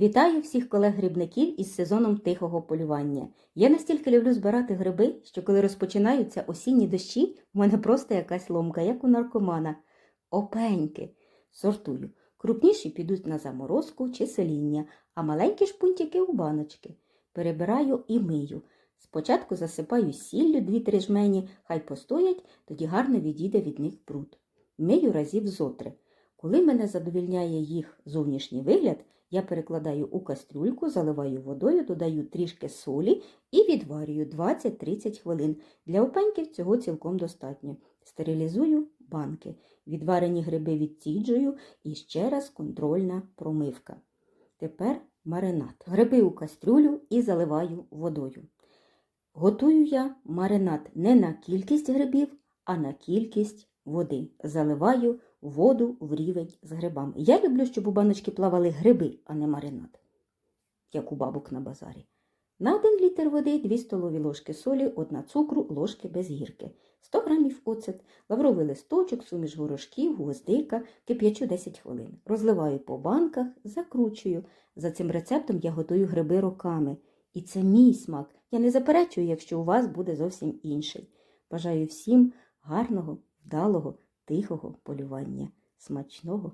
Вітаю всіх колег-грибників із сезоном тихого полювання. Я настільки люблю збирати гриби, що коли розпочинаються осінні дощі, в мене просто якась ломка, як у наркомана. Опеньки. Сортую. Крупніші підуть на заморозку чи сеління, а маленькі шпунтики у баночки. Перебираю і мию. Спочатку засипаю сіллю дві-три жмені, хай постоять, тоді гарно відійде від них бруд. Мию разів зотри. Коли мене задовільняє їх зовнішній вигляд, я перекладаю у кастрюльку, заливаю водою, додаю трішки солі і відварюю 20-30 хвилин. Для опеньків цього цілком достатньо. Стерилізую банки. Відварені гриби відціджую і ще раз контрольна промивка. Тепер маринад. Гриби у кастрюлю і заливаю водою. Готую я маринад не на кількість грибів, а на кількість води. Заливаю воду в рівень з грибами. Я люблю, щоб у баночки плавали гриби, а не маринад, як у бабок на базарі. На 1 літр води 2 столові ложки солі, 1 цукру, ложки без гірки, 100 грамів оцет, лавровий листочок, суміш горошків, гвоздика, кип'ячу 10 хвилин. Розливаю по банках, закручую. За цим рецептом я готую гриби роками. І це мій смак. Я не заперечую, якщо у вас буде зовсім інший. Бажаю всім гарного, вдалого, тихого полювання. Смачного